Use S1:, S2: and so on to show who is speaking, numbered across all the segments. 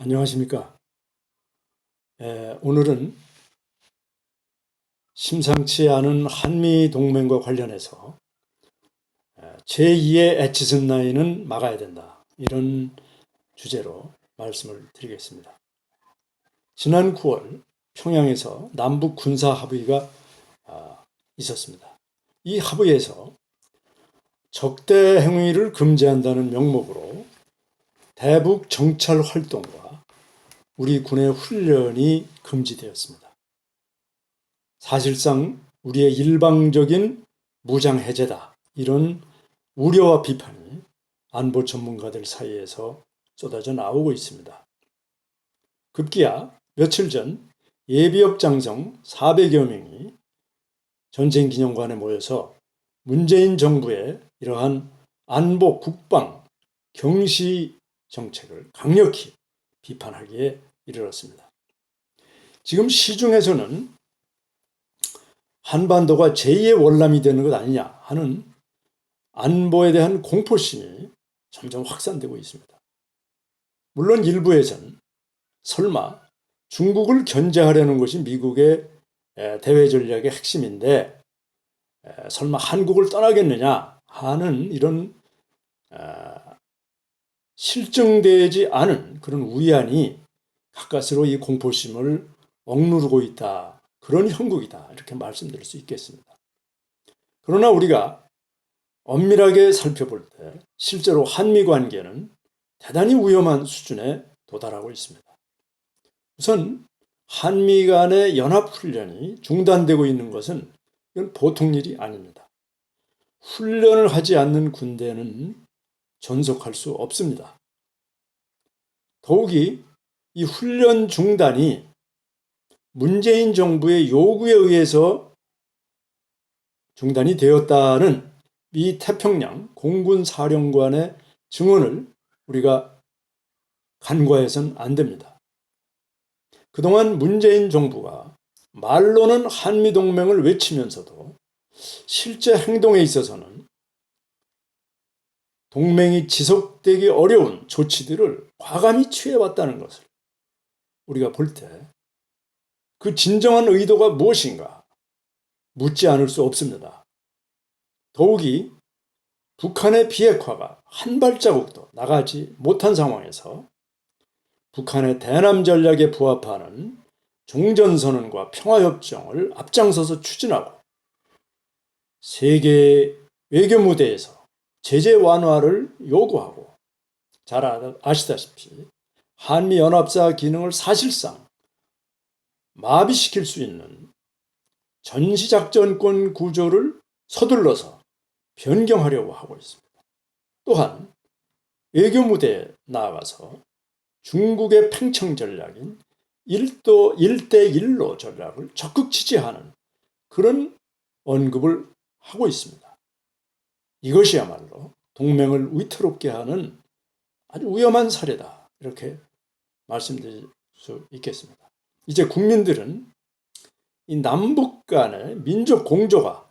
S1: 안녕하십니까. 에, 오늘은 심상치 않은 한미 동맹과 관련해서 에, 제2의 에치슨 라인은 막아야 된다. 이런 주제로 말씀을 드리겠습니다. 지난 9월 평양에서 남북 군사 합의가 아, 있었습니다. 이 합의에서 적대 행위를 금지한다는 명목으로 대북 정찰 활동과 우리 군의 훈련이 금지되었습니다. 사실상 우리의 일방적인 무장 해제다. 이런 우려와 비판이 안보 전문가들 사이에서 쏟아져 나오고 있습니다. 급기야 며칠 전 예비역 장성 400여 명이 전쟁 기념관에 모여서 문재인 정부의 이러한 안보 국방 경시 정책을 강력히 비판하기에 이르렀습니다. 지금 시중에서는 한반도가 제2의 월남이 되는 것 아니냐 하는 안보에 대한 공포심이 점점 확산되고 있습니다. 물론 일부에선 설마 중국을 견제하려는 것이 미국의 대외 전략의 핵심인데 설마 한국을 떠나겠느냐 하는 이런 실증되지 않은 그런 우연이 가까스로 이 공포심을 억누르고 있다. 그런 형국이다. 이렇게 말씀드릴 수 있겠습니다. 그러나 우리가 엄밀하게 살펴볼 때 실제로 한미 관계는 대단히 위험한 수준에 도달하고 있습니다. 우선 한미 간의 연합훈련이 중단되고 있는 것은 이건 보통 일이 아닙니다. 훈련을 하지 않는 군대는 전속할 수 없습니다. 더욱이 이 훈련 중단이 문재인 정부의 요구에 의해서 중단이 되었다는 이 태평양 공군 사령관의 증언을 우리가 간과해서는 안 됩니다. 그동안 문재인 정부가 말로는 한미동맹을 외치면서도 실제 행동에 있어서는 동맹이 지속되기 어려운 조치들을 과감히 취해왔다는 것을 우리가 볼 때 그 진정한 의도가 무엇인가 묻지 않을 수 없습니다. 더욱이 북한의 비핵화가 한 발자국도 나가지 못한 상황에서 북한의 대남 전략에 부합하는 종전선언과 평화협정을 앞장서서 추진하고 세계 외교 무대에서 제재 완화를 요구하고 잘 아시다시피 한미연합사 기능을 사실상 마비시킬 수 있는 전시작전권 구조를 서둘러서 변경하려고 하고 있습니다. 또한 외교 무대에 나아가서 중국의 팽창 전략인 1도 1대1로 전략을 적극 지지하는 그런 언급을 하고 있습니다. 이것이야말로 동맹을 위태롭게 하는 아주 위험한 사례다. 이렇게 말씀드릴 수 있겠습니다. 이제 국민들은 이 남북 간의 민족 공조가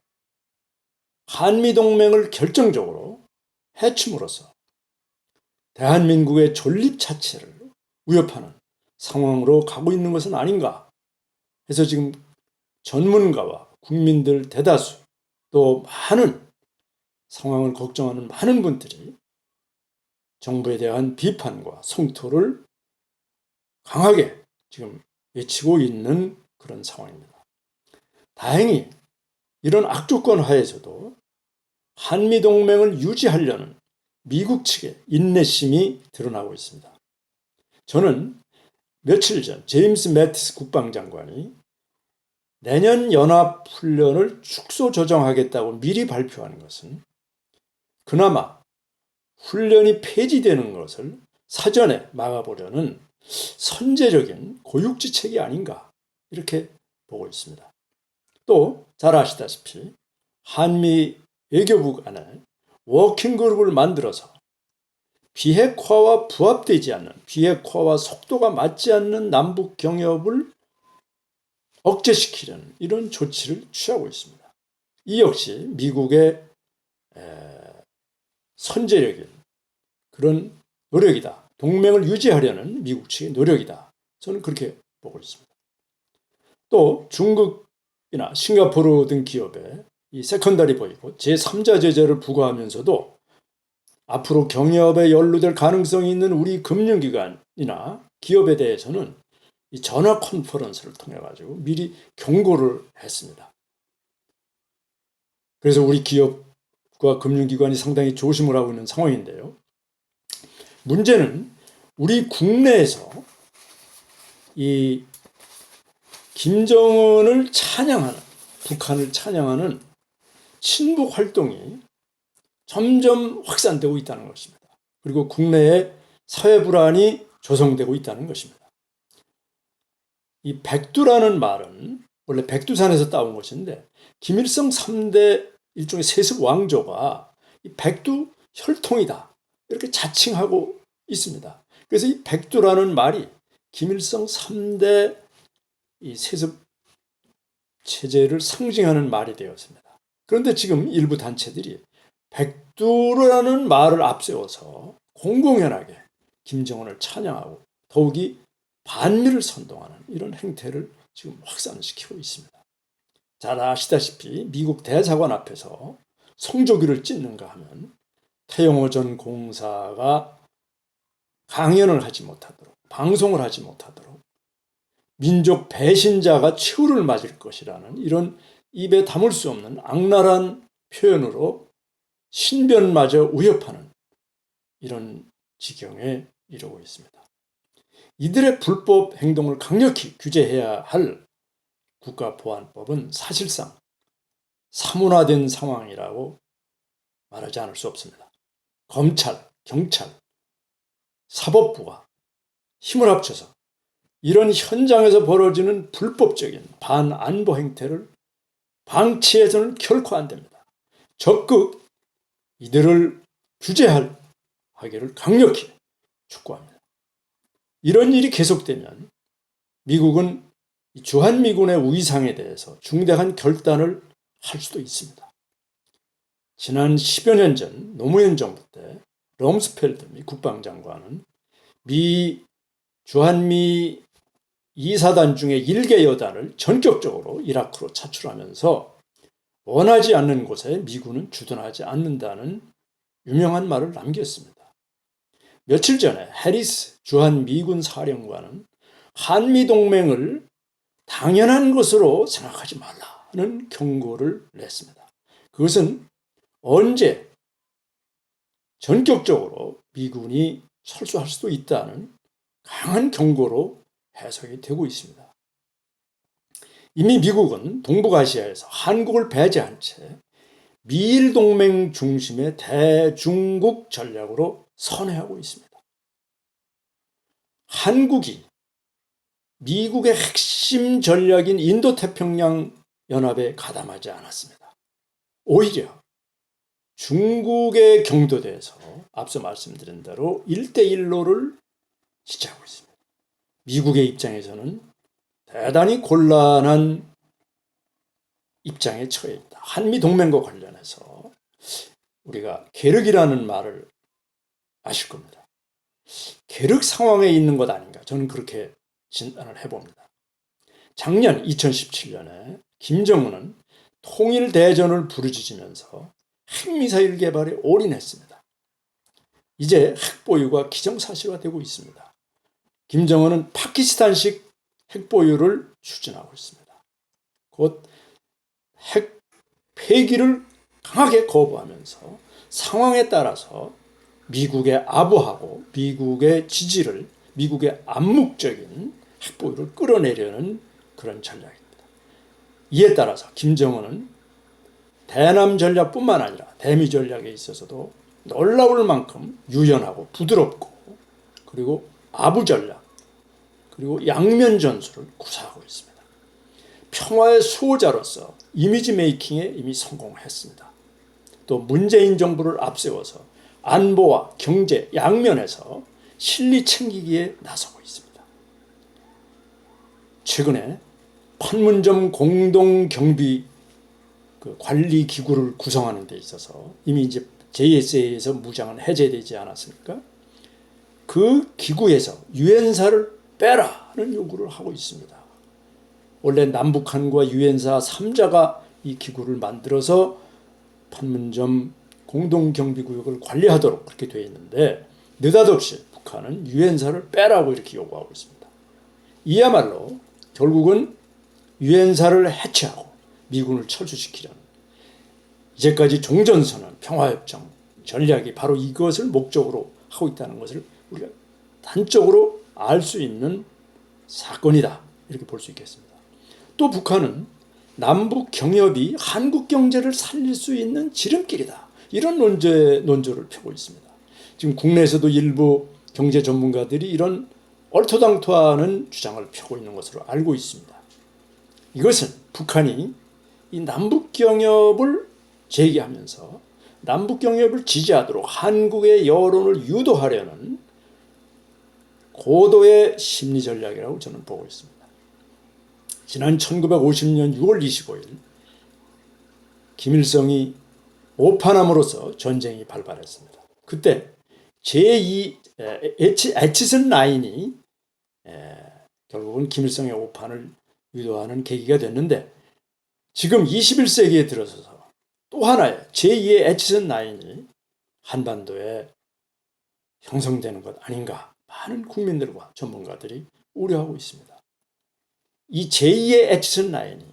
S1: 한미동맹을 결정적으로 해침으로써 대한민국의 존립 자체를 위협하는 상황으로 가고 있는 것은 아닌가 해서 지금 전문가와 국민들 대다수 또 많은 상황을 걱정하는 많은 분들이 정부에 대한 비판과 성토를 강하게 지금 외치고 있는 그런 상황입니다. 다행히 이런 악조건 하에서도 한미동맹을 유지하려는 미국 측의 인내심이 드러나고 있습니다. 저는 며칠 전 제임스 매티스 국방장관이 내년 연합훈련을 축소 조정하겠다고 미리 발표하는 것은 그나마 훈련이 폐지되는 것을 사전에 막아보려는 선제적인 고육지책이 아닌가 이렇게 보고 있습니다. 또 잘 아시다시피 한미 외교부 간에 워킹그룹을 만들어서 비핵화와 부합되지 않는 비핵화와 속도가 맞지 않는 남북 경협을 억제시키려는 이런 조치를 취하고 있습니다. 이 역시 미국의 선제력인 그런 노력이다. 동맹을 유지하려는 미국 측의 노력이다. 저는 그렇게 보고 있습니다. 또 중국이나 싱가포르 등 기업에 이 세컨더리 보이고 제3자 제재를 부과하면서도 앞으로 경협에 연루될 가능성이 있는 우리 금융기관이나 기업에 대해서는 이 전화 컨퍼런스를 통해 가지고 미리 경고를 했습니다. 그래서 우리 기업과 금융기관이 상당히 조심을 하고 있는 상황인데요. 문제는 우리 국내에서 이 김정은을 찬양하는 북한을 찬양하는 친북 활동이 점점 확산되고 있다는 것입니다. 그리고 국내에 사회 불안이 조성되고 있다는 것입니다. 이 백두라는 말은 원래 백두산에서 따온 것인데 김일성 3대 일종의 세습 왕조가 이 백두 혈통이다 이렇게 자칭하고 있습니다. 그래서 이 백두라는 말이 김일성 3대 이 세습 체제를 상징하는 말이 되었습니다. 그런데 지금 일부 단체들이 백두라는 말을 앞세워서 공공연하게 김정은을 찬양하고 더욱이 반미를 선동하는 이런 행태를 지금 확산시키고 있습니다. 잘 아시다시피 미국 대사관 앞에서 성조기를 찢는가 하면 태영호 전 공사가 강연을 하지 못하도록 방송을 하지 못하도록 민족 배신자가 최후를 맞을 것이라는 이런 입에 담을 수 없는 악랄한 표현으로 신변마저 위협하는 이런 지경에 이르고 있습니다. 이들의 불법 행동을 강력히 규제해야 할 국가보안법은 사실상 사문화된 상황이라고 말하지 않을 수 없습니다. 검찰, 경찰, 사법부가 힘을 합쳐서 이런 현장에서 벌어지는 불법적인 반안보 행태를 방치해서는 결코 안 됩니다. 적극 이들을 규제할 하기를 강력히 촉구합니다. 이런 일이 계속되면 미국은 주한미군의 위상에 대해서 중대한 결단을 할 수도 있습니다. 지난 10여 년 전 노무현 정부 때 럼스펠드 미 국방장관은 미 주한미 이사단 중에 1개 여단을 전격적으로 이라크로 차출하면서 원하지 않는 곳에 미군은 주둔하지 않는다는 유명한 말을 남겼습니다. 며칠 전에 해리스 주한 미군 사령관은 한미 동맹을 당연한 것으로 생각하지 말라는 경고를 냈습니다. 그것은 언제 전격적으로 미군이 철수할 수도 있다는 강한 경고로 해석이 되고 있습니다. 이미 미국은 동북아시아에서 한국을 배제한 채 미일 동맹 중심의 대중국 전략으로 선회하고 있습니다. 한국이 미국의 핵심 전략인 인도태평양 연합에 가담하지 않았습니다. 오히려 중국의 경도대에서 앞서 말씀드린 대로 1대1로를 지지하고 있습니다. 미국의 입장에서는 대단히 곤란한 입장에 처해 있다. 한미 동맹과 관련해서 우리가 계륵이라는 말을 아실 겁니다. 계륵 상황에 있는 것 아닌가? 저는 그렇게 진단을 해봅니다. 작년 2017년에 김정은은 통일 대전을 부르짖으면서 핵미사일 개발에 올인했습니다. 이제 핵 보유가 기정사실화되고 있습니다. 김정은은 파키스탄식 핵 보유를 추진하고 있습니다. 곧 핵 폐기를 강하게 거부하면서 상황에 따라서 미국의 아부하고 미국의 지지를 미국의 암묵적인 핵보유를 끌어내려는 그런 전략입니다. 이에 따라서 김정은은 대남 전략뿐만 아니라 대미 전략에 있어서도 놀라울 만큼 유연하고 부드럽고 그리고 아부 전략 그리고 양면 전술을 구사하고 있습니다. 평화의 수호자로서 이미지 메이킹에 이미 성공했습니다. 또 문재인 정부를 앞세워서 안보와 경제 양면에서 실리 챙기기에 나서고 있습니다. 최근에 판문점 공동 경비 그 관리 기구를 구성하는 데 있어서 이미 이제 JSA에서 무장은 해제되지 않았습니까? 그 기구에서 유엔사를 빼라는 요구를 하고 있습니다. 원래 남북한과 유엔사 3자가 이 기구를 만들어서 판문점 공동경비구역을 관리하도록 그렇게 되어 있는데 느닷없이 북한은 유엔사를 빼라고 이렇게 요구하고 있습니다. 이야말로 결국은 유엔사를 해체하고 미군을 철수시키려는 이제까지 종전선언, 평화협정 전략이 바로 이것을 목적으로 하고 있다는 것을 우리가 단적으로 알 수 있는 사건이다 이렇게 볼 수 있겠습니다. 또 북한은 남북 경협이 한국 경제를 살릴 수 있는 지름길이다 이런 논제 논조를 펴고 있습니다. 지금 국내에서도 일부 경제 전문가들이 이런 얼토당토하는 주장을 펴고 있는 것으로 알고 있습니다. 이것은 북한이 이 남북 경협을 제기하면서 남북 경협을 지지하도록 한국의 여론을 유도하려는 고도의 심리 전략이라고 저는 보고 있습니다. 지난 1950년 6월 25일 김일성이 오판함으로써 전쟁이 발발했습니다. 그때 제2 에치, 에치슨 라인이 에, 결국은 김일성의 오판을 유도하는 계기가 됐는데 지금 21세기에 들어서서 또 하나의 제2의 에치슨 라인이 한반도에 형성되는 것 아닌가 많은 국민들과 전문가들이 우려하고 있습니다. 이 제2의 에치슨 라인이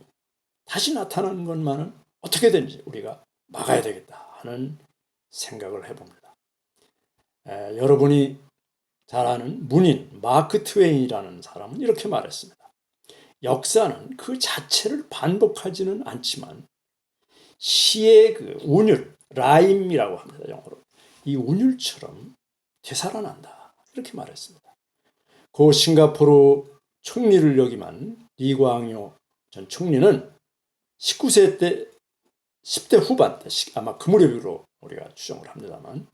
S1: 다시 나타나는 것만은 어떻게든지 우리가 막아야 되겠다 하는 생각을 해봅니다. 에, 여러분이 잘 아는 문인 마크 트웨인이라는 사람은 이렇게 말했습니다. 역사는 그 자체를 반복하지는 않지만 시의 그 운율, 라임이라고 합니다. 영어로. 이 운율처럼 되살아난다. 이렇게 말했습니다. 고 싱가포르 총리를 역임한 리광요 전 총리는 19세 때 10대 후반 때 아마 그 무렵으로 우리가 추정을 합니다만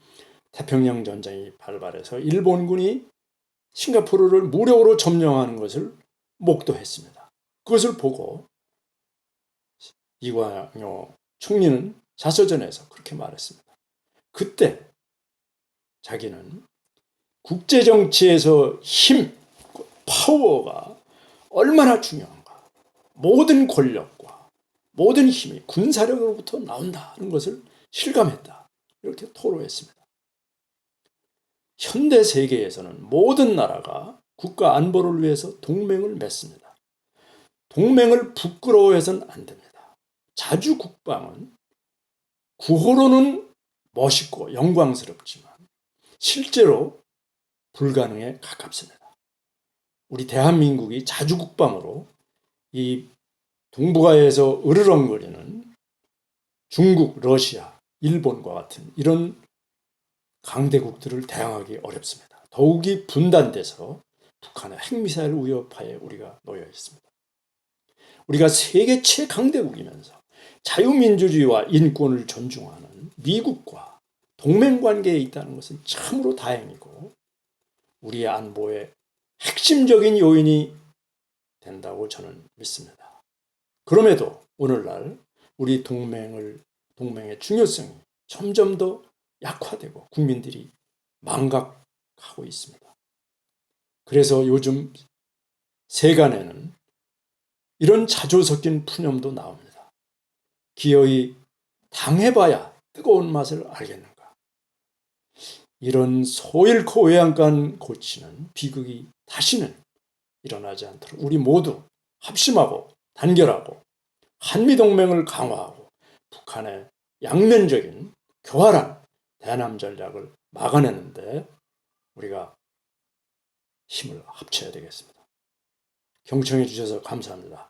S1: 태평양 전쟁이 발발해서 일본군이 싱가포르를 무력으로 점령하는 것을 목도했습니다. 그것을 보고 이광요 총리는 자서전에서 그렇게 말했습니다. 그때 자기는 국제 정치에서 힘, 파워가 얼마나 중요한가. 모든 권력과 모든 힘이 군사력으로부터 나온다는 것을 실감했다. 이렇게 토로했습니다. 현대 세계에서는 모든 나라가 국가 안보를 위해서 동맹을 맺습니다. 동맹을 부끄러워해서는 안 됩니다. 자주 국방은 구호로는 멋있고 영광스럽지만 실제로 불가능에 가깝습니다. 우리 대한민국이 자주 국방으로 이 동북아에서 으르렁거리는 중국, 러시아, 일본과 같은 이런 강대국들을 대항하기 어렵습니다. 더욱이 분단돼서 북한의 핵미사일 위협하에 우리가 놓여 있습니다. 우리가 세계 최강대국이면서 자유민주주의와 인권을 존중하는 미국과 동맹관계에 있다는 것은 참으로 다행이고 우리의 안보의 핵심적인 요인이 된다고 저는 믿습니다. 그럼에도 오늘날 우리 동맹을 동맹의 중요성이 점점 더 약화되고 국민들이 망각하고 있습니다. 그래서 요즘 세간에는 이런 자조 섞인 푸념도 나옵니다. 기어이 당해봐야 뜨거운 맛을 알겠는가. 이런 소잃고 외양간 고치는 비극이 다시는 일어나지 않도록 우리 모두 합심하고 단결하고 한미동맹을 강화하고 북한의 양면적인 교활한 대남 전략을 막아내는데 우리가 힘을 합쳐야 되겠습니다. 경청해 주셔서 감사합니다.